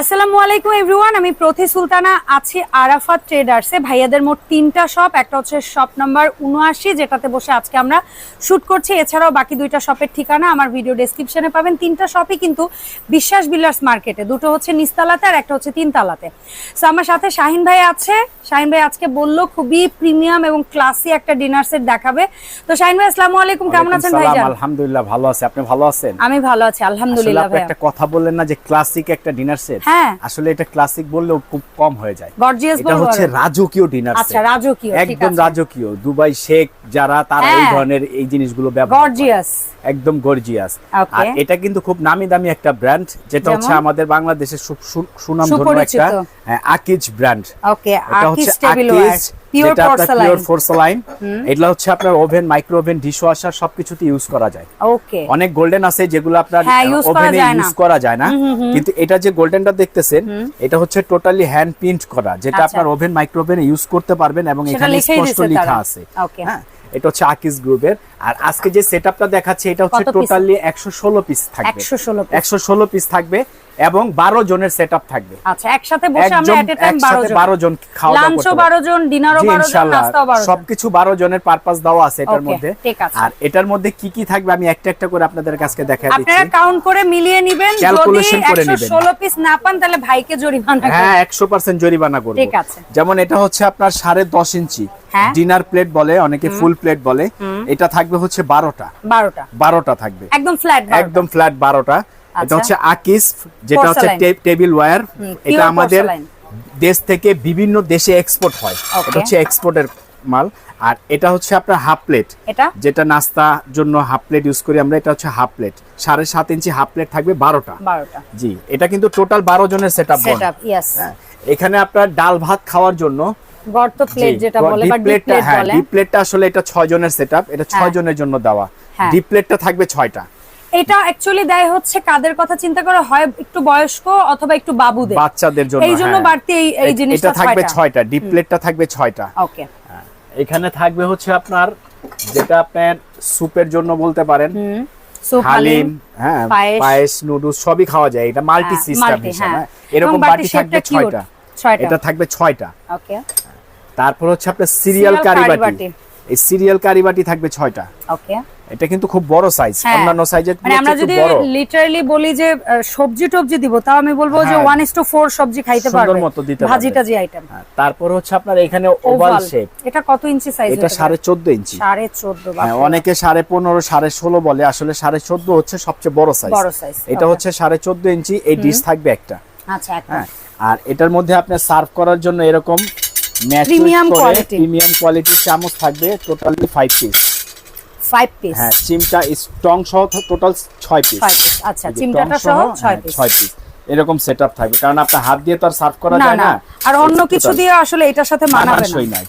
আসসালামু আলাইকুম এভরিওয়ান আমি প্রতি সুলতানা আছি আরাফাত ট্রেডার্সে ভাইয়াদের মোট তিনটা শপ একটা হচ্ছে শপ নাম্বার উনআশি যেটাতে বসে আজকে আমরা শুট করছি। এছাড়াও বাকি দুইটা শপের ঠিকানা আমার ভিডিও ডেসক্রিপশনে পাবেন। তিনটা শপই কিন্তু বিশ্বাস মার্কেটে। দুটো হচ্ছে নিস্তালাতে আর একটা হচ্ছে তিনতলাতে। সো আমার সাথে শাহিন ভাই আছে। শাহিন ভাই আজকে বলল খুবই প্রিমিয়াম এবং ক্লাসি একটা ডিনার সেট দেখাবে। তো শাহিন ভাই আসসালামু আলাইকুম। কেমন আছেন সালাম, আলহামদুলিল্লাহ ভালো আছে। আপনি ভালো আছেন? আমি ভালো আছি আলহামদুলিল্লাহ একটা কথা বললেন না যে ক্লাসিক একটা ডিনার সেট। আসলে এটা ক্লাসিক বললেও খুব কম হয়ে যায়। গর্জিয়াস এটা হচ্ছে রাজকীয় ডিনার আচ্ছা রাজকীয় একদম রাজকীয়। দুবাই শেখ যারা তারা এই হ্যাঁ। ধরনের এই জিনিসগুলো ব্যবহার গর্জিয়াস একদম গর্জিয়াস আর এটা কিন্তু খুব নামি দামি একটা ব্র্যান্ড যেটা হচ্ছে আমাদের বাংলাদেশের সু- সু- সুনামধন্য একটা হ্যাঁ, আকিজ ব্র্যান্ড ওকে এটা হচ্ছে আকিজ পিওর আপনার পিওর ফোরসালাইন এটা হচ্ছে আপনার ওভেন মাইক্রো ওভেন ডিশওয়াশার সবকিছুতে ইউজ করা যায়। ওকে অনেক গোল্ডেন আছে যেগুলো আপনার হ্যাঁ, ওভেনে ইউজ করা যায় না। কিন্তু এটা যে গোল্ডেনটা দেখতেছেন এটা হচ্ছে টোটালি হ্যান্ড প্রিন্ট করা যেটা আচ্ছা। আপনার ওভেন মাইক্রো ওভেনে ইউজ করতে পারবেন এবং এখানে স্পষ্ট লিখা লেখা আছে। হ্যাঁ এটা হচ্ছে আকিস গ্রুপের আর আজকে যে সেটআপটা দেখাচ্ছে এটা হচ্ছে? টোটালি 116 পিস থাকবে। 116 piece। 116 পিস থাকবে এবং 12 জনের সেটআপ থাকবে। আচ্ছা একসাথে বসে আমরা এট এ টাইম 12 জন। 12 জন খাওয়া দাওয়া লাঞ্চও করতে 12 জন ডিনারও 12 জন নাস্তাও 12 জন। সবকিছু 12 জনের পারপাস দেওয়া আছে এটার মধ্যে। আর এটার মধ্যে কি কি থাকবে আমি একটা একটা করে আপনাদের কাছে দিচ্ছি। আপনারা কাউন্ট করে মিলিয়ে নিবেন। যদি Calculation করে নিবেন। 116 পিস না পান তাহলে ভাইকে জরিমানা হ্যাঁ করবেন একশো পার্সেন্ট জরিমানা করব। ঠিক আছে। যেমন এটা হচ্ছে আপনার সাড়ে দশ ইঞ্চি। হ্যাঁ। ডিনার প্লেট বলে অনেকে ফুল প্লেট বলে। এটা থাকবে হচ্ছে বারোটা। 12টা বারোটা থাকবে। একদম ফ্ল্যাট একদম ফ্ল্যাট বারোটা। এটা আচ্ছা। হচ্ছে আকিস যেটা হচ্ছে টেবিল ওয়্যার এটা আমাদের দেশ থেকে বিভিন্ন দেশে এক্সপোর্ট হয়। এটা হচ্ছে এক্সপোর্টের মাল। আর এটা হচ্ছে আপনার হাফ প্লেট যেটা নাস্তা জন্য হাফ প্লেট ইউজ করি আমরা এটা হচ্ছে হাফ প্লেট সাড়ে সাত ইঞ্চি হাফ প্লেট থাকবে বারোটা। জি এটা কিন্তু টোটাল বারো জনের সেট আপ হ্যাঁ, এখানে আপনার ডাল ভাত খাওয়ার জন্য গর্ত প্লেট যেটা বলে বা ডিপ প্লেটটা প্লেট হ্যাঁ বলে ডিপ প্লেটটা আসলে এটা ছয় জনের সেটআপ এটা ছয় হ্যাঁ। জনের জন্য দেওয়া হ্যাঁ। ডিপ প্লেটটা থাকবে ছয়টা এটা অ্যাকচুয়ালি দেয় হচ্ছে কাদের কথা চিন্তা করে হয় একটু বয়স্ক অথবা একটু বাবুদের বাচ্চাদের জন্য এই জন্য। বাড়তি এই জিনিসটা এটা থাকবে ছয়টা। ছয়টা ডিপ প্লেটটা থাকবে ছয়টা ওকে। এখানে থাকবে হচ্ছে আপনার যেটা আপনার স্যুপের জন্য বলতে পারেন হালিম হ্যাঁ পায়েস। নুডলস সবই খাওয়া যায় এটা মাল্টি সিস্টেম হিসাবে। এরকম বাটি থাকবে shape টা cute, ছয়টা ছয়টা। এটা থাকবে ছয়টা ওকে তারপর হচ্ছে আপনার সিরিয়াল Cereal কারি কারি বাটি। বাটি। এই সিরিয়াল কারি বাটি থাকবে ছয়টা। ওকে এটা কিন্তু খুব বড় সাইজ হ্যাঁ। অন্যান্য সাইজের মানে আমরা যদি লিটারালি বলি যে সবজি টবজি দিব তাও আমি বলব যে হ্যাঁ। ওয়ান ইস টু ফোর সবজি খাইতে পারবে। সুন্দর মতো দিতে ভাজি পারবে। টাজি আইটেম হ্যাঁ, তারপর হচ্ছে আপনার এখানে ওভাল শেপ এটা কত ইঞ্চি সাইজ এটা সাড়ে চোদ্দ ইঞ্চি। সাড়ে চোদ্দ হ্যাঁ, অনেকে সাড়ে পনেরো সাড়ে ষোলো বলে আসলে সাড়ে চোদ্দ হচ্ছে সবচেয়ে বড় সাইজ বড় size, এটা হচ্ছে সাড়ে চোদ্দ ইঞ্চি এই ডিশ থাকবে একটা। আচ্ছা একটা। হ্যাঁ আর এটার মধ্যে আপনি সার্ভ করার জন্য এরকম Premium quality। প্রিমিয়াম কোয়ালিটির চামচ থাকবে টোটালি পিস পিস হ্যাঁ চিমটা স্ট্রং সহ টোটাল পিস আচ্ছা চিমটাটা সহ পিস ছয় পিস এরকম সেটআপ থাকবে। কারণ হাত দিয়ে তো আর সার্ভ করা যায় না। আর অন্য কিছু দিয়ে আসলে এটার সাথে মানাবে না।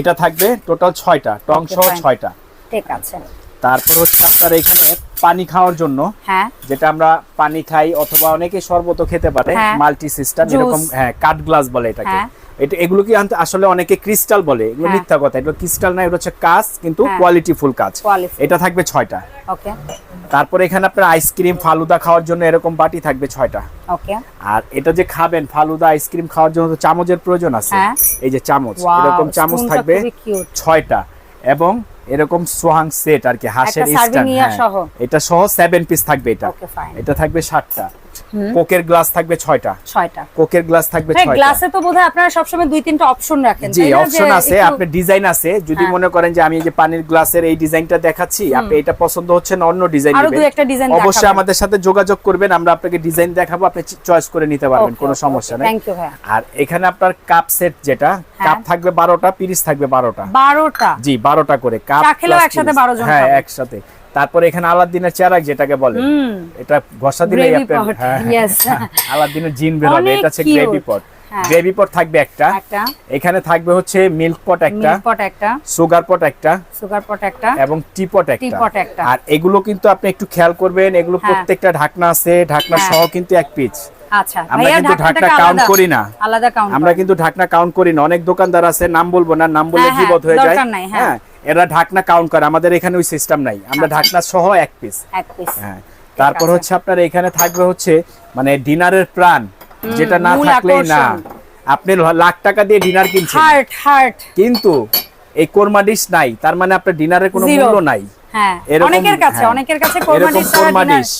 এটা থাকবে টোটাল ছয়টা। টং সহ. ছয়টা। ঠিক আছে। তারপর হচ্ছে আপনার এখানে পানি খাওয়ার জন্য হ্যাঁ। যেটা আমরা পানি খাই অথবা অনেকে শরবতও খেতে পারে। হ্যাঁ। Multi system Juice। এরকম হ্যাঁ কাট গ্লাস বলে এটাকে। হ্যাঁ। এটা এগুলো কি আসলে অনেকে ক্রিস্টাল বলে এগুলো হ্যাঁ। মিথ্যা কথা। এগুলো ক্রিস্টাল না এগুলো হচ্ছে কাজ কিন্তু হ্যাঁ। কোয়ালিটি ফুল কাজ এটা থাকবে ছয়টা। ওকে তারপর এখানে আপনার আইসক্রিম ফালুদা খাওয়ার জন্য এরকম বাটি থাকবে ছয়টা। ওকে আর এটা যে খাবেন ফালুদা আইসক্রিম খাওয়ার জন্য তো চামচের প্রয়োজন আছে। হ্যাঁ। এই যে চামচ এরকম চামচ থাকবে ছয়টা। এবং এরকম সোহাং সেট আর কি হাঁসের সহ। এটা সহ সেভেন পিস থাকবে এটা। এটা থাকবে সাতটা। কোকের গ্লাস থাকবে ছয়টা। ছয়টা। কোকের গ্লাস থাকবে হ্যাঁ গ্লাসে তো বোধহয় আপনারা সবসময় দুই তিনটা অপশন রাখেন জি অপশন আছে আপনার ডিজাইন আছে। যদি হ্যাঁ। মনে করেন যে আমি এই যে পানির গ্লাসের এই ডিজাইনটা দেখাচ্ছি আপনি এটা পছন্দ হচ্ছে না অন্য ডিজাইন আরও দুই একটা ডিজাইন অবশ্যই আমাদের সাথে যোগাযোগ করবেন আমরা আপনাকে ডিজাইন দেখাবো আপনি চয়েস করে নিতে পারবেন কোনো সমস্যা নেই। থ্যাংক ইউ ভাইয়া। আর এখানে আপনার কাপ সেট যেটা হ্যাঁ। কাপ থাকবে বারোটা পিরিস থাকবে বারোটা। বারোটা? জি বারোটা করে কাপ চা খেলেও একসাথে 12 জন হ্যাঁ একসাথে। তারপরে এখানে আলাদিনের চেরাক যেটাকে বলে? এটা ঘষা দিলে Gravy pot, yes. আলাদিনের জিন বের হবে এটা হচ্ছে গ্রেভি পট হ্যাঁ। গ্রেভি পট থাকবে একটা। এখানে থাকবে হচ্ছে মিল্ক পট একটা। সুগার পট একটা। সুগার পট একটা। এবং টি পট একটা। আর এগুলো কিন্তু আপনি একটু খেয়াল করবেন এগুলো হ্যাঁ। প্রত্যেকটা ঢাকনা আছে ঢাকনা হ্যাঁ। সহ কিন্তু এক পিচ আচ্ছা। আমরা কিন্তু ঢাকনা কাউন্ট করি না। আলাদা কাউন্ট আমরা কিন্তু ঢাকনা কাউন্ট করি না। অনেক দোকানদার আছে নাম বলব না নাম বললে হ্যাঁ, হ্যাঁ, বিপদ হয়ে। যায়। হ্যাঁ। এরা ঢাকনা কাউন্ট করে আমাদের এখানে ওই সিস্টেম নাই। আমরা আচ্ছা। ঢাকনা সহ এক পিস এক পিস হ্যাঁ তারপর হচ্ছে আপনার এখানে থাকবে হচ্ছে মানে ডিনারের প্রাণ। যেটা না থাকলেই না। আপনি লাখ টাকা দিয়ে ডিনার কিনছেন। Heart heart. কিন্তু এই কোরমা ডিশ নাই তার মানে আপনার ডিনারের কোনো মূল্য নাই। হ্যাঁ অনেকের কাছে হ্যাঁ, অনেকের কাছে কোরমা ডিশ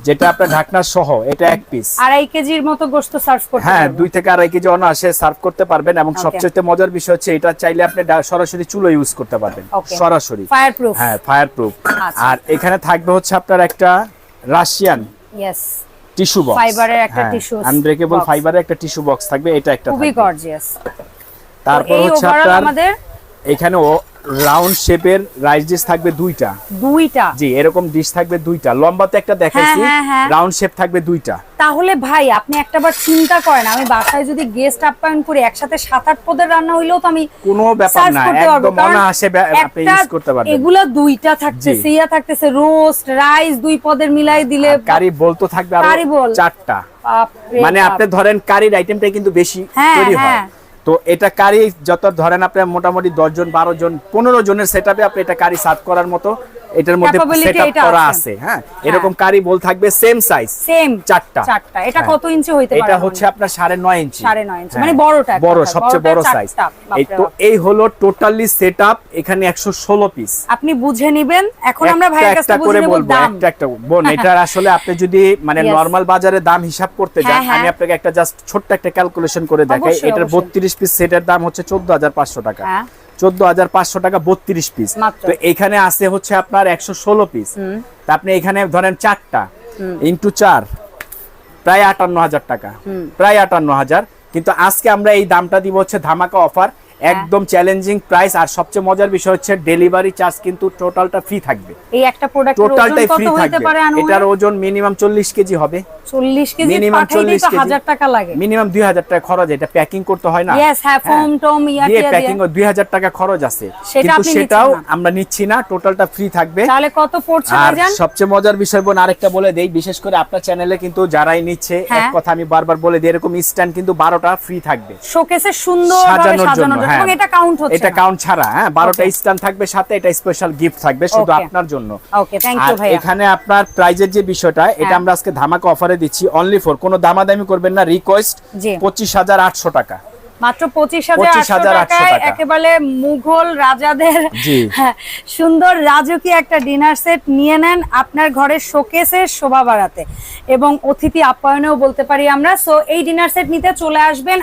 যেটা আপনার ঢাকনা সহ এটা এক পিস আড়াই কেজির মতো গোস্ত সার্ভ করতে হ্যাঁ দুই থেকে আড়াই কেজি অনায়াসে সার্ভ করতে পারবেন এবং. সবচেয়ে মজার বিষয় হচ্ছে এটা চাইলে আপনি সরাসরি চুলো ইউজ করতে পারবেন। সরাসরি। ফায়ার প্রুফ হ্যাঁ ফায়ার প্রুফ আচ্ছা। আর এখানে থাকবে হচ্ছে আপনার একটা রাশিয়ান ইয়েস টিস্যু বক্স Fiber-এর একটা tissue আনব্রেকেবল ফাইবারের একটা টিস্যু বক্স থাকবে এটা একটা খুবই গর্জিয়াস তারপর হচ্ছে আপনার আমাদের এখানে রাউন্ড শেপের রাইস ডিশ থাকবে দুইটা। দুইটা। জি এরকম ডিশ থাকবে দুইটা। লম্বাতে একটা দেখাইছি হ্যাঁ, হ্যাঁ। রাউন্ড শেপ থাকবে দুইটা। তাহলে ভাই আপনি একটাবার চিন্তা করেন আমি বাসায় যদি গেস্ট আপ্যায়ন করি একসাথে সাত আট পদের রান্না হইলেও তো আমি কোনো ব্যাপার না একদম ব্য- আপনি ইউজ করতে পারবেন। এগুলা দুইটা থাকছে ইয়া থাকতেছে রোস্ট রাইস দুই পদের মিলাই দিলে কারি বলতো থাকবে আরও। চারটা। মানে আপনি ধরেন কারির আইটেমটা কিন্তু বেশি হ্যাঁ, তৈরি হয়। হ্যাঁ। তো এটা কারি, যত ধরেন আপনি মোটামুটি দশজন বারো জন পনেরো জনের সেট আপনি এটা কারি সার্ভ করার মতো। এটার মধ্যে Capability সেট এটা করা আছে। আছে হ্যাঁ? এরকম কারি বল থাকবে সেম সাইজ সেম চারটা। চারটা। এটা হ্যাঁ। কত ইঞ্চি হইতে পারে এটা হচ্ছে আপনার সাড়ে নয় ইঞ্চি সাড়ে নয় ইঞ্চি, হ্যাঁ। মানে বড়টা বড় সবচেয়ে বড় সাইজ এই তো এই হলো টোটালি সেট এখানে একশো ষোলো পিস আপনি বুঝে নিবেন। এখন আমরা ভাইয়ের কাছে বুঝে করে নেব বলব দাম। একটা একটা বোন এটা আসলে আপনি যদি মানে. নরমাল বাজারে দাম হিসাব করতে যান হ্যাঁ, হ্যাঁ। আমি আপনাকে একটা জাস্ট ছোট্ট একটা ক্যালকুলেশন করে দেখাই। এটার অবশ্যই। বত্রিশ পিস সেটের দাম হচ্ছে চোদ্দ হাজার পাঁচশো টাকা। হ্যাঁ। চোদ্দ হাজার পাঁচশো টাকা বত্রিশ পিস তো এখানে আছে হচ্ছে আপনার একশো ষোলো পিস তা আপনি এখানে ধরেন চারটা। ইন্টু চার প্রায় আটান্ন হাজার টাকা। প্রায় আটান্ন হাজার। কিন্তু আজকে আমরা এই দামটা দিব হচ্ছে ধামাকা অফার একদম চ্যালেঞ্জিং প্রাইস আর সবচেয়ে মজার বিষয় হচ্ছে ডেলিভারি চার্জ কিন্তু টোটালটা ফ্রি থাকবে। এই একটা প্রোডাক্টের ওজন টোটালটাই ফ্রি থাকবে। এটার ওজন মিনিমাম চল্লিশ কেজি হবে। 40 কেজি minimum পাঠাইতেই 40 তো হাজার টাকা লাগে। মিনিমাম দুই হাজার টাকা খরচ এটা প্যাকিং করতে হয় না। ইয়েস হ্যাঁ ফোম টম ইয়া দিয়ে প্যাকিং দিয়ে। দুই হাজার টাকা খরচ আছে। কিন্তু সেটাও আমরা নিচ্ছি না টোটালটা ফ্রি থাকবে। তাহলে কত পড়ছে আর সবচেয়ে মজার বিষয় বোন আরেকটা বলে দেই বিশেষ করে আপনার চ্যানেলে কিন্তু যারাই নিচ্ছে এক হ্যাঁ। কথা আমি বারবার বলে দিই এরকম স্ট্যান্ড কিন্তু বারোটা ফ্রি থাকবে। শোকেসে সুন্দর সাজানোর জন্য হ্যাঁ। এটা কাউন্ট হচ্ছে এটা কাউন্ট ছাড়া হ্যাঁ বারোটা স্ট্যান্ড থাকবে সাথে এটা স্পেশাল গিফট থাকবে শুধু আপনার জন্য। ওকে থ্যাংক ইউ ভাইয়া। এখানে আপনার প্রাইজের যে বিষয়টা এটা। আমরা আজকে ধামাকা অফারে দিচ্ছি অনলি ফর কোনো দামাদামি করবেন না রিকোয়েস্ট পঁচিশ হাজার আটশো টাকা। মাত্র পঁচিশ হাজার টাকায় একেবারে মুঘল রাজাদের হ্যাঁ, সুন্দর রাজকীয় একটা ডিনার সেট নিয়ে নেন আপনার ঘরের শোকেসের শোভা বাড়াতে। এবং অতিথি আপ্যায়নেও বলতে পারি আমরা। সো এই ডিনার সেট নিতে চলে আসবেন।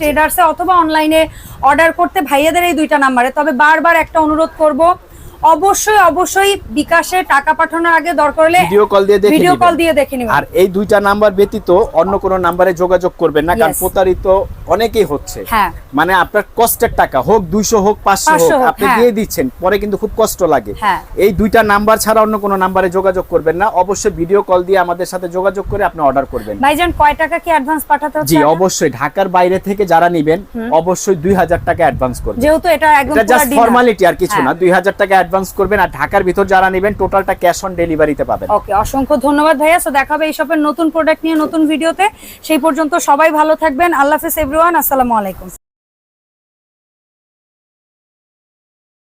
ট্রেডার্সে অথবা অনলাইনে অর্ডার করতে ভাইয়াদের এই দুইটা নাম্বারে তবে বারবার একটা অনুরোধ করব অবশ্যই অবশ্যই বিকাশে টাকা পাঠানোর আগে দরকার হলে ভিডিও কল দিয়ে দেখে ভিডিও কল দিয়ে দেখে নিবেন। আর এই দুইটা নাম্বার ব্যতীত অন্য কোনো নাম্বারে যোগাযোগ করবেন না কারণ প্রতারিত অনেকেই হচ্ছে। হ্যাঁ। মানে আপনার কষ্টের টাকা হোক দুইশো হোক পাঁচশো 500 হোক আপনি হ্যাঁ। দিয়ে দিচ্ছেন পরে কিন্তু খুব কষ্ট লাগে। হ্যাঁ। এই দুইটা নাম্বার ছাড়া অন্য কোনো নাম্বারে যোগাযোগ করবেন না। অবশ্যই ভিডিও কল দিয়ে আমাদের সাথে যোগাযোগ করে আপনি অর্ডার করবেন। ভাইজান কয় টাকা কি অ্যাডভান্স পাঠাতে হচ্ছে জি অবশ্যই। ঢাকার বাইরে থেকে যারা নিবেন অবশ্যই দুই হাজার টাকা অ্যাডভান্স করবেন। যেহেতু এটা একদম। ফর্মালিটি আর কিছু। না। দুই হাজার টাকা অ্যাডভান্স করবেন আর ঢাকার ভিতর যারা নেবেন টোটালটা ক্যাশ অন ডেলিভারিতে পাবেন। ওকে অসংখ্য ধন্যবাদ ভাইয়া। সো দেখা হবে এই শপের নতুন প্রোডাক্ট নিয়ে, নতুন ভিডিওতে সেই পর্যন্ত সবাই ভালো থাকবেন। আল্লাহ হাফেজ এভরিওয়ান আসসালামু আলাইকুম।